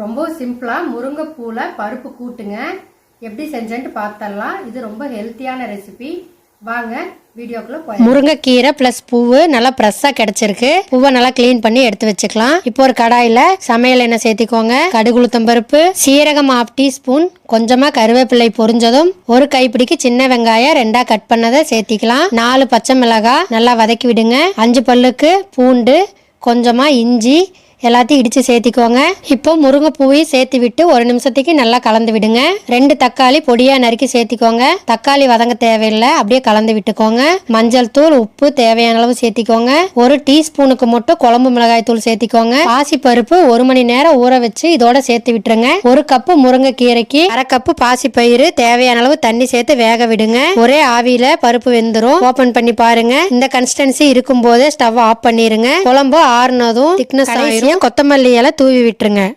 ரொம்ப சிம்பிளாக முருங்கைப்பூவில் பருப்பு கூட்டுங்க. எப்படி செஞ்சேன்ட்டு பார்த்துடலாம். இது ரொம்ப ஹெல்த்தியான ரெசிபி. வாங்க வீடியோக்குள்ள போய் முருங்கைக்கீரை ப்ளஸ் பூவு நல்லா ஃப்ரெஷ்ஷாக கிடச்சிருக்கு. பூவை நல்லா க்ளீன் பண்ணி எடுத்து வச்சுக்கலாம். இப்போ ஒரு கடாயில் சமையல் எண்ணெய் சேர்த்திக்கோங்க. கடுகு பருப்பு சீரகம் ஆஃப் டீஸ்பூன் கொஞ்சமாக கருவேப்பிலை பொரிஞ்சதும் ஒரு கைப்பிடிக்கு சின்ன வெங்காயம் ரெண்டாக கட் பண்ணதை சேர்த்திக்கலாம். நாலு பச்சை மிளகாய் நல்லா வதக்கி விடுங்க. அஞ்சு பல்லுக்கு பூண்டு கொஞ்சமாக இஞ்சி எல்லாத்தையும் இடித்து சேர்த்திக்கோங்க. இப்போ முருங்கைப்பூவையும் சேர்த்து விட்டு ஒரு நிமிஷத்துக்கு நல்லா கலந்து விடுங்க. ரெண்டு தக்காளி பொடியாக நறுக்கி சேர்த்திக்கோங்க. தக்காளி வதங்க தேவையில்லை அப்படியே கலந்து விட்டுக்கோங்க. மஞ்சள் தூள் உப்பு தேவையான அளவு சேர்த்திக்கோங்க. ஒரு டீஸ்பூனுக்கு மட்டும் குழம்பு மிளகாய் தூள் சேர்த்திக்கோங்க. பாசி பருப்பு ஒரு மணி நேரம் ஊற வச்சு இதோட சேர்த்து விட்டுருங்க. ஒரு கப்பு முருங்கைக்கீரைக்கு அரை கப்பு பாசி பயிறு தேவையான அளவு தண்ணி சேர்த்து வேக விடுங்க. ஒரே ஆவியில பருப்பு வெந்துரும். ஓபன் பண்ணி பாருங்க. இந்த கன்சிஸ்டன்சி இருக்கும் போதே ஸ்டவ் ஆஃப் பண்ணிருங்க. குழம்பு ஆறுனதும் திக்னஸ் ஆயிரும். கொத்தமல்லி இலை தூவி விட்டுருங்க.